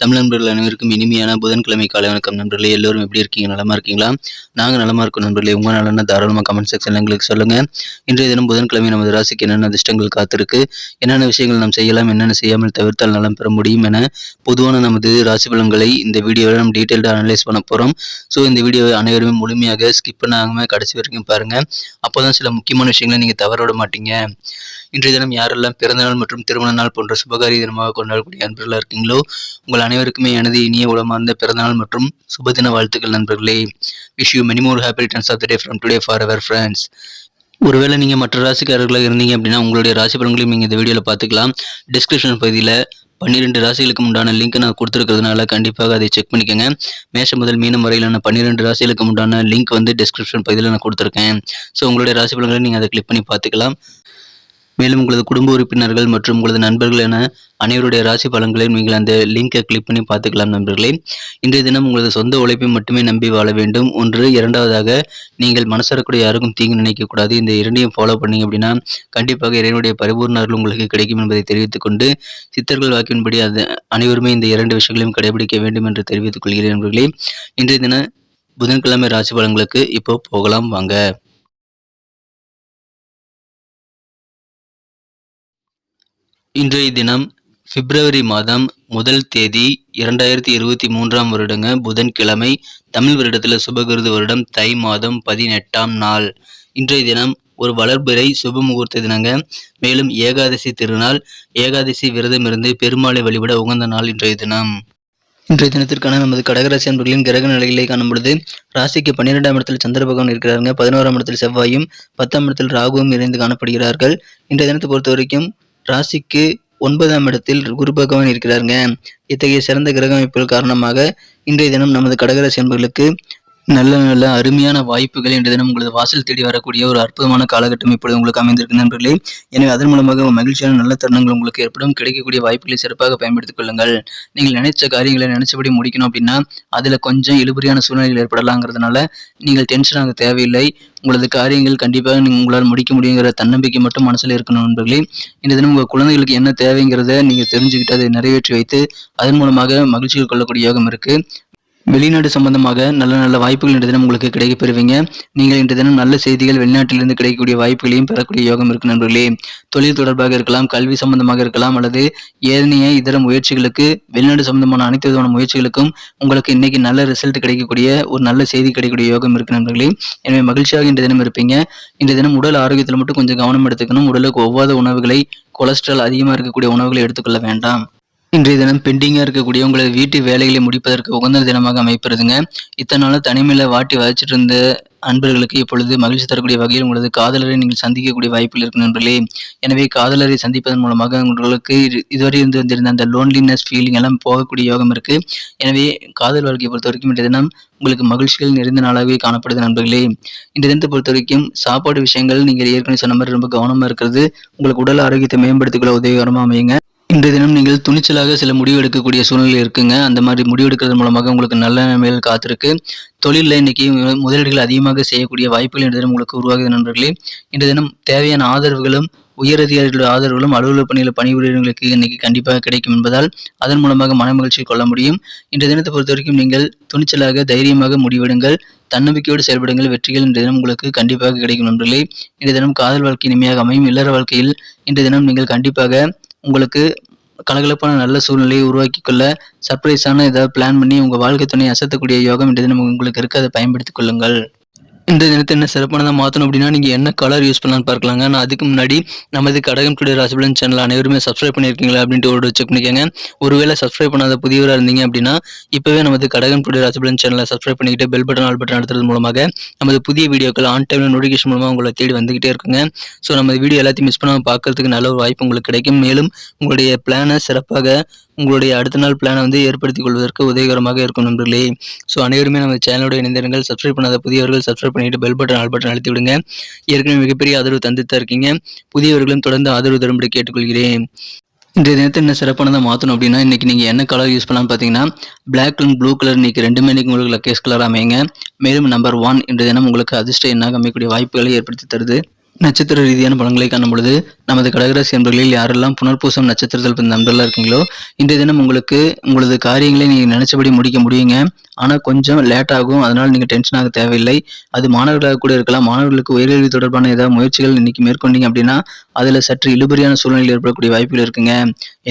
தமிழ் நண்பர்கள் அனைவருக்கும் இனிமையான புதன்கிழமை காலை வணக்கம் நண்பர்களே. எல்லோரும் எப்படி இருக்கீங்க? நலமா இருக்கீங்களா? நாங்கள் நலமா இருக்கோம் நண்பர்களே. உங்க நலன தாராளமாக கமெண்ட் செக்ஷன் எங்களுக்கு சொல்லுங்க. இன்றைய தினம் புதன்கிழமை நமது ராசிக்கு என்னென்ன அதிர்ஷ்டங்கள் காத்திருக்கு? என்னென்ன விஷயங்கள் நாம் செய்யலாம்? என்னென்ன செய்யாமல் தவிர்த்தால் நலம் பெற முடியும் என பொதுவான நமது ராசி பலன்களை இந்த வீடியோவில் நம்ம டீட்டெயில்டாக அனலைஸ் பண்ண போகிறோம் ஸோ இந்த வீடியோவை அனைவருமே முழுமையாக ஸ்கிப் பண்ணாமல் கடைசி வரைக்கும் பாருங்க. அப்போதான் சில முக்கியமான விஷயங்களை நீங்கள் தவற விட மாட்டீங்க. இன்றைய தினம் யாரெல்லாம் பிறந்தநாள் மற்றும் திருமண நாள் போன்ற சுபகாரிய தினமாக கொண்டாடக்கூடிய நண்பர்களாக இருக்கீங்களோ உங்கள் அனைவருக்குமே எனது இனிய உளமார்ந்த பிறந்தநாள் மற்றும் சுபதின வாழ்த்துக்கள் நண்பர்களே. Wish you many more happy returns of the day from today for our friends ஒருவேளை நீங்கள் மற்ற ராசிக்காரர்களாக இருந்தீங்க அப்படின்னா உங்களுடைய ராசி பலன்களையும் நீங்கள் இந்த வீடியோவில் பார்த்துக்கலாம். டிஸ்கிரிப்ஷன் பகுதியில் பன்னிரெண்டு ராசிகளுக்கு உண்டான லிங்க் நான் கொடுத்துருக்கிறதுனால கண்டிப்பாக அதை செக் பண்ணிக்கோங்க. மேஷம் முதல் மீனம் வரையிலான பன்னிரெண்டு ராசிகளுக்கு உண்டான லிங்க் வந்து டிஸ்கிரிப்ஷன் பகுதியில் நான் கொடுத்துருக்கேன். ஸோ உங்களுடைய ராசி பலன்களை நீங்கள் அதை கிளிக் பண்ணி பார்த்துக்கலாம். மேலும் உங்களது குடும்ப உறுப்பினர்கள் மற்றும் உங்களது நண்பர்கள் என அனைவருடைய ராசி பலன்களையும் நீங்கள் அந்த லிங்கை கிளிக் பண்ணி பார்த்துக்கலாம் நண்பர்களே. இன்றைய தினம் உங்களது சொந்த உழைப்பை மட்டுமே நம்பி வாழ வேண்டும். ஒன்று இரண்டாவதாக நீங்கள் மனசரக்கூடிய யாருக்கும் தீங்கு நினைக்கக்கூடாது. இந்த இரண்டையும் ஃபாலோ பண்ணீங்க அப்படின்னா கண்டிப்பாக இறைவனுடைய பரிபூர்ண அருள் உங்களுக்கு கிடைக்கும் என்பதை தெரிவித்துக் கொண்டு சித்தர்கள் வாக்கின்படி அது அனைவருமே இந்த இரண்டு விஷயங்களையும் கடைபிடிக்க வேண்டும் என்று தெரிவித்துக் கொள்கிறேன் நண்பர்களே. இன்றைய தின புதன்கிழமை ராசி பலன்களுக்கு இப்போ போகலாம். வாங்க. இன்றைய தினம் பிப்ரவரி மாதம் முதல் தேதி இரண்டாயிரத்தி இருபத்தி மூன்றாம் வருடங்க புதன்கிழமை தமிழ் வருடத்தில் சுபகிருது வருடம் தை மாதம் பதினெட்டாம் நாள். இன்றைய தினம் ஒரு வளர்பிறை சுப முகூர்த்த தினங்க. மேலும் ஏகாதசி திருநாள் ஏகாதசி விரதம் இருந்து பெருமாளை வழிபட உகந்த நாள் இன்றைய தினம். இன்றைய தினத்திற்கான நமது கடகராசி அன்பர்களின் கிரக நிலைகளை காணும் பொழுது ராசிக்கு பன்னிரெண்டாம் இடத்தில் சந்திர பகவான் இருக்கிறாருங்க. பதினோராம் இடத்தில் செவ்வாயும் பத்தாம் இடத்தில் ராகுவும் இணைந்து காணப்படுகிறார்கள். இன்றைய தினத்தை பொறுத்த வரைக்கும் ராசிக்கு ஒன்பதாம் இடத்தில் குரு பகவான் இருக்கிறாருங்க. இத்தகைய சிறந்த கிரக அமைப்புகள் காரணமாக இன்றைய தினம் நமது கடகராசி அன்பர்களுக்கு நல்ல நல்ல அருமையான வாய்ப்புகள் இன்றைய தினம் உங்களது வாசல் தேடி வரக்கூடிய ஒரு அற்புதமான காலகட்டம் இப்பொழுது உங்களுக்கு அமைந்திருக்கு நண்பர்களே. எனவே அதன் மூலமாக மகிழ்ச்சியான நல்ல தருணங்கள் உங்களுக்கு ஏற்படும். கிடைக்கக்கூடிய வாய்ப்புகளை சிறப்பாக பயன்படுத்திக் கொள்ளுங்கள். நீங்கள் நினைச்ச காரியங்களை நினைச்சபடி முடிக்கணும் அப்படின்னா அதுல கொஞ்சம் இழுபறியான சூழ்நிலைகள் ஏற்படலாங்கிறதுனால நீங்கள் டென்ஷன் ஆக தேவையில்லை. உங்களது காரியங்கள் கண்டிப்பாக நீங்கள் உங்களால் முடிக்க முடியுங்கிற தன்னம்பிக்கை மட்டும் மனசில் இருக்கணும் நண்பர்களே. இந்த தினம் உங்கள் குழந்தைகளுக்கு என்ன தேவைங்கிறத நீங்கள் தெரிஞ்சுக்கிட்டு அதை நிறைவேற்றி வைத்து அதன் மூலமாக மகிழ்ச்சிகள் கொள்ளக்கூடிய யோகம் இருக்குது வெளிநாடு சம்பந்தமாக நல்ல நல்ல வாய்ப்புகள் இன்று தினம் உங்களுக்கு கிடைக்கப்பெறுவீங்க நீங்கள் இன்று தினம் நல்ல செய்திகள் வெளிநாட்டிலிருந்து கிடைக்கக்கூடிய வாய்ப்புகளையும் பெறக்கூடிய யோகம் இருக்கு நண்பர்களே. தொழில் தொடர்பாக இருக்கலாம் கல்வி சம்பந்தமாக இருக்கலாம் அல்லது ஏனைய இதர முயற்சிகளுக்கு வெளிநாடு சம்பந்தமான அனைத்து விதமான முயற்சிகளுக்கும் உங்களுக்கு இன்னைக்கு நல்ல ரிசல்ட் கிடைக்கக்கூடிய ஒரு நல்ல செய்தி கிடைக்கக்கூடிய யோகம் இருக்கு நண்பர்களே. எனவே மகிழ்ச்சியாக இன்று தினம் இருப்பீங்க. இன்று தினம் உடல் ஆரோக்கியத்தில் மட்டும் கொஞ்சம் கவனம் எடுத்துக்கணும். உடலுக்கு ஒவ்வாத உணவுகளை கொலஸ்ட்ரால் அதிகமாக இருக்கக்கூடிய உணவுகளை எடுத்துக்கொள்ள வேண்டாம். இன்றைய தினம் பெண்டிங்காக இருக்கக்கூடிய உங்களது வீட்டு வேலைகளை முடிப்பதற்கு உகந்த தினமாக அமைப்பிறதுங்க இத்தனை நாள் தனிமையில் வாட்டி வதச்சிட்டு இருந்த அன்பர்களுக்கு இப்பொழுது மகிழ்ச்சி தரக்கூடிய வகையில் உங்களது காதலரை நீங்கள் சந்திக்கக்கூடிய வாய்ப்பில் இருக்கும் நண்பர்களே. எனவே காதலரை சந்திப்பதன் மூலமாக உங்களுக்கு இது- இதுவரை இருந்து வந்திருந்த அந்த லோன்லினஸ் ஃபீலிங் எல்லாம் போகக்கூடிய யோகம் இருக்கு. எனவே காதல் வாழ்க்கையை பொறுத்த வரைக்கும் இன்றைய தினம் உங்களுக்கு மகிழ்ச்சிகள் நிறைந்த நாளாகவே காணப்படுது நண்பர்களே. இந்த தினத்தை பொறுத்த வரைக்கும் சாப்பாடு விஷயங்கள் நீங்கள் ஏற்கனவே சொன்ன மாதிரி ரொம்ப கவனமாக இருக்கிறது. உங்களுக்கு உடல் ஆரோக்கியத்தை மேம்படுத்திக்கொள்ள உதவிகரமாக அமையுங்க. இன்றைய தினம் நீங்கள் துணிச்சலாக சில முடிவு எடுக்கக்கூடிய சூழ்நிலை இருக்குங்க. அந்த மாதிரி முடிவு எடுக்கிறது மூலமாக உங்களுக்கு நல்ல நிலைமைகள் காத்திருக்கு. தொழிலில் இன்னைக்கு முதலீடுகள் அதிகமாக செய்யக்கூடிய வாய்ப்புகள் இன்றைய தினம் உங்களுக்கு உருவாகுது நண்பர்களே. இன்றைய தினம் தேவையான ஆதரவுகளும் உயரதிகாரிகளுடைய ஆதரவுகளும் அலுவலக பணியில் பணிபுரியவர்களுக்கு இன்னைக்கு கண்டிப்பாக கிடைக்கும் என்பதால் அதன் மூலமாக மனமகிழ்ச்சி கொள்ள முடியும். இன்றைய தினத்தை பொறுத்த வரைக்கும் நீங்கள் துணிச்சலாக தைரியமாக முடிவெடுங்கள். தன்னம்பிக்கையோடு செயல்படுங்கள். வெற்றிகள் இன்றைய தினம் உங்களுக்கு கண்டிப்பாக கிடைக்கும் நண்பர்களே. இன்றைய தினம் காதல் வாழ்க்கை இனிமையாக அமையும். இல்லற வாழ்க்கையில் இன்றைய தினம் நீங்கள் கண்டிப்பாக உங்களுக்கு கலகலப்பான நல்ல சூழ்நிலையை உருவாக்கி கொள்ள சர்ப்ரைஸான ஏதாவது பிளான் பண்ணி உங்கள் வாழ்க்கை துணையை அசத்தக்கூடிய யோகம் இன்றைய தினம் உங்களுக்கு இருக்க அதை பயன்படுத்திக் கொள்ளுங்கள். இந்த தினத்தை என்ன சிறப்பானதாக மாற்றணும் அப்படின்னா நீங்கள் என்ன கலர் யூஸ் பண்ணலான்னு பார்க்கலாங்க. நான் அதுக்கு முன்னாடி நமது கடகம் டுடே ராசிபலன் சேனல் அனைவருமே சப்ஸ்கிரைப் பண்ணியிருக்கீங்களா அப்படின்ட்டு ஒரு செக் பண்ணிக்கோங்க. ஒருவேளை சப்ஸ்கிரைப் பண்ணாத புதியவராக இருந்தீங்க அப்படின்னா இப்போவே நமது கடகம் டுடே ராசிபலன் சேனலை சப்ஸ்கிரைப் பண்ணிக்கிட்டு பெல் பட்டன் ஆல் பட்டன் அடுத்தது மூலமாக நமது புதிய வீடியோக்கள் ஆன் டைமில் நோட்டிஃபிகேஷன் மூலமாக உங்களை தேடி வந்துகிட்டே இருக்குங்க. ஸோ நம்ம வீடியோ எல்லாத்தையும் மிஸ் பண்ணாமல் பார்க்கறதுக்கு நல்ல ஒரு வாய்ப்பு உங்களுக்கு கிடைக்கும். மேலும் உங்களுடைய பிளானை சிறப்பாக உங்களுடைய அடுத்த நாள் பிளானை வந்து ஏற்படுத்திக் கொள்வதற்கு உதவிகரமாக இருக்கும் நண்பர்களே. ஸோ அனைவருமே நம்ம சேனலோட இணைந்திருங்கள். சப்ஸ்கிரைப் பண்ணாத புதியவர்கள் சப்ஸ்கிரைப் பண்ணிட்டு பெல் பட்டன் ஆல் பட்டன் அழுத்தி விடுங்க. ஏற்கனவே மிகப்பெரிய ஆதரவு தந்துட்டு இருக்கீங்க. புதியவர்களும் தொடர்ந்து ஆதரவு தரும்படி கேட்டுக்கொள்கிறேன். இந்த தினத்தை என்ன சிறப்பானதாக மாற்றணும் அப்படின்னா இன்றைக்கி நீங்கள் என்ன கலர் யூஸ் பண்ணலாம்னு பார்த்தீங்கன்னா பிளாக் அண்ட் ப்ளூ கலர் இன்னைக்கு ரெண்டுமே இன்னைக்கு உங்களுக்கு லக்கேஸ் கலர் அமையுங்க. மேலும் நம்பர் ஒன் இன்றைய தினம் உங்களுக்கு அதிர்ஷ்ட என்னாக அமைக்கக்கூடிய வாய்ப்புகளை ஏற்படுத்தி தருது. நட்சத்திர ரீதியான பலன்களை காணும் பொழுது நமது கடகராசி நண்பர்களில் யாரெல்லாம் புனர்பூசம் நட்சத்திரத்தில் பிறந்த நண்பர்களாக இருக்கீங்களோ இன்றைய தினம் உங்களுக்கு உங்களது காரியங்களை நீங்கள் நினைச்சபடி முடிக்க முடியுங்க. ஆனால் கொஞ்சம் லேட் ஆகும். அதனால் நீங்கள் டென்ஷன் ஆக தேவையில்லை. அது மாணவர்களாக கூட இருக்கலாம். மாணவர்களுக்கு உயர்கல்வி தொடர்பான ஏதாவது முயற்சிகள் இன்னைக்கு மேற்கொண்டீங்க அப்படின்னா அதில் சற்று இழுபறியான சூழ்நிலையில் ஏற்படக்கூடிய வாய்ப்புகள் இருக்குங்க.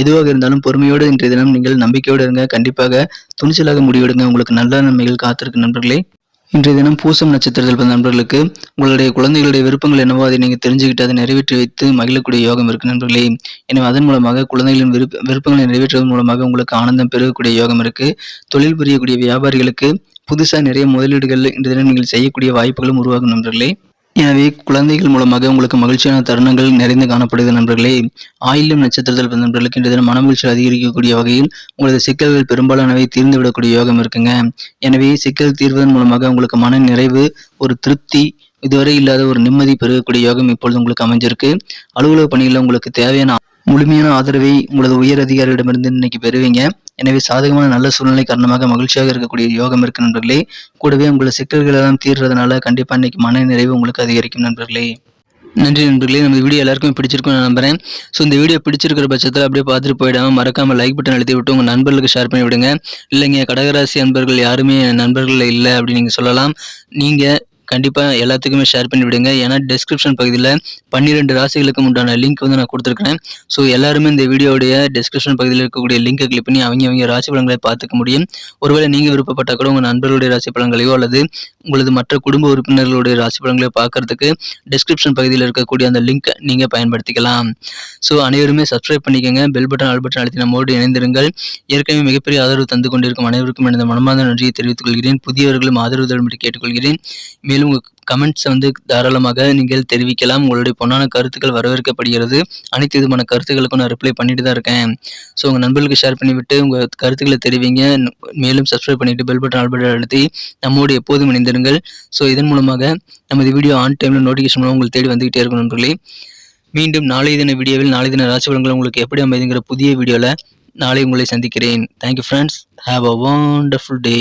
எதுவாக இருந்தாலும் பொறுமையோடு இன்றைய தினம் நீங்கள் நம்பிக்கையோடு இருங்க. கண்டிப்பாக துணிச்சலாக முடிவெடுங்க. உங்களுக்கு நல்ல நன்மைகள் காத்திருக்கு நண்பர்களே. இன்றைய தினம் பூசம் நட்சத்திரத்தில் பிறந்த நண்பர்களுக்கு உங்களுடைய குழந்தைகளுடைய விருப்பங்கள் என்னவோ அதை நீங்கள் தெரிஞ்சுக்கிட்டு அதை நிறைவேற்றி வைத்து மகிழக்கூடிய யோகம் இருக்கு நண்பர்களே. எனவே அதன் மூலமாக குழந்தைகளின் விருப்ப விருப்பங்களை நிறைவேற்றுவதன் மூலமாக உங்களுக்கு ஆனந்தம் பெறக்கூடிய யோகம் இருக்கு. தொழில் புரியக்கூடிய வியாபாரிகளுக்கு புதுசாக நிறைய முதலீடுகள் இன்றைய தினம் நீங்கள் செய்யக்கூடிய வாய்ப்புகளும் உருவாகும் நண்பர்களே. எனவே குழந்தைகள் மூலமாக உங்களுக்கு மகிழ்ச்சியான தருணங்கள் நிறைந்து காணப்படுகிறது நண்பர்களே. ஆயிலும் நட்சத்திரத்தில் பிறந்த நண்பர்களுக்கு இன்றைய தினம் மனமகிழ்ச்சி அதிகரிக்கக்கூடிய வகையில் உங்களது சிக்கல்கள் பெரும்பாலானவை தீர்ந்துவிடக்கூடிய யோகம் இருக்குங்க. எனவே சிக்கல் தீர்வதன் மூலமாக உங்களுக்கு மன நிறைவு ஒரு திருப்தி இதுவரை இல்லாத ஒரு நிம்மதி பெருகக்கூடிய யோகம் இப்பொழுது உங்களுக்கு அமைஞ்சிருக்கு. அலுவலக பணிகளில் உங்களுக்கு தேவையான முழுமையான ஆதரவை உங்களது உயர் அதிகாரியிடமிருந்து இன்னைக்கு பெறுவீங்க. எனவே சாதகமான நல்ல சூழ்நிலை காரணமாக மகிழ்ச்சியாக இருக்கக்கூடிய யோகம் இருக்கு நண்பர்களே. கூடவே உங்களது சிக்கல்கள் எல்லாம் தீர்றதுனால கண்டிப்பா இன்னைக்கு மன நிறைவு உங்களுக்கு அதிகரிக்கும் நண்பர்களே. நன்றி நண்பர்களே. நம்ம வீடியோ எல்லாருக்கும் பிடிச்சிருக்கும் நான் நம்புறேன். ஸோ இந்த வீடியோ பிடிச்சிருக்கிற பட்சத்தில் அப்படியே பார்த்துட்டு போயிடாமல் மறக்காம லைக் பட்டன் அழுத்தி விட்டு உங்கள் நண்பர்களுக்கு ஷேர் பண்ணி விடுங்க இல்லைங்க கடகராசி நண்பர்கள் யாருமே நண்பர்கள் இல்லை அப்படின்னு நீங்கள் சொல்லலாம். நீங்கள் கண்டிப்பாக எல்லாத்துக்குமே ஷேர் பண்ணி விடுங்க. ஏன்னா டெஸ்கிரிப்ஷன் பகுதியில் பன்னிரெண்டு ராசிகளுக்கு உண்டான லிங்க் வந்து நான் கொடுத்துருக்கேன் ஸோ எல்லாருமே இந்த வீடியோடைய டெஸ்கிரிப்ஷன் பகுதியில் இருக்கக்கூடிய லிங்கை கிளிக் பண்ணி அவங்க அவங்க ராசி பலன்களை பார்த்துக்க முடியும். ஒருவேளை நீங்கள் விருப்பப்பட்ட கூட உங்கள் நண்பர்களுடைய ராசி பலன்களையோ அல்லது உங்களது மற்ற குடும்ப உறுப்பினர்களுடைய ராசி பலன்களையோ பார்க்கறதுக்கு டெஸ்கிரிப்ஷன் பகுதியில் இருக்கக்கூடிய அந்த லிங்க் நீங்கள் பயன்படுத்திக்கலாம். ஸோ அனைவருமே சப்ஸ்கிரைப் பண்ணிக்கோங்க. பெல் பட்டன் ஆல் பட்டன் அழுத்தி நம்மோடு இணைந்திருங்கள். ஏற்கனவே மிகப்பெரிய ஆதரவு தந்து கொண்டிருக்கும் அனைவருக்கும் எனது மனமார்ந்த நன்றியை தெரிவித்துக் கொள்கிறேன். புதியவர்களும் ஆதரவு தரும்படி கேட்டுக்கொள்கிறேன். மேலும் உங்கள் கமெண்ட்ஸை வந்து தாராளமாக நீங்கள் தெரிவிக்கலாம். உங்களுடைய பொன்னான கருத்துக்கள் வரவேற்கப்படுகிறது. அனைத்து விதமான கருத்துக்களுக்கும் நான் ரிப்ளை பண்ணிட்டு தான் இருக்கேன். ஸோ உங்கள் நண்பர்களுக்கு ஷேர் பண்ணிவிட்டு உங்கள் கருத்துக்களை தெரிவிங்க. மேலும் சப்ஸ்கிரைப் பண்ணிவிட்டு பெல் பட்டன் ஆல் பட்டன் அழுத்தி நம்மோடு எப்போதும் இணைந்திருங்கள். ஸோ இதன் மூலமாக நமது வீடியோ ஆன் டைமில் நோட்டிஃபிகேஷன் மூலம் உங்களுக்கு தேடி வந்துகிட்டே இருக்கும் நண்பர்களே. மீண்டும் நாளைய தின வீடியோவில் நாளைய தின ராசி பலன்கள் உங்களுக்கு எப்படி அமைதுங்கிற புதிய வீடியோவில் நாளை உங்களை சந்திக்கிறேன். Thank you friends have a wonderful day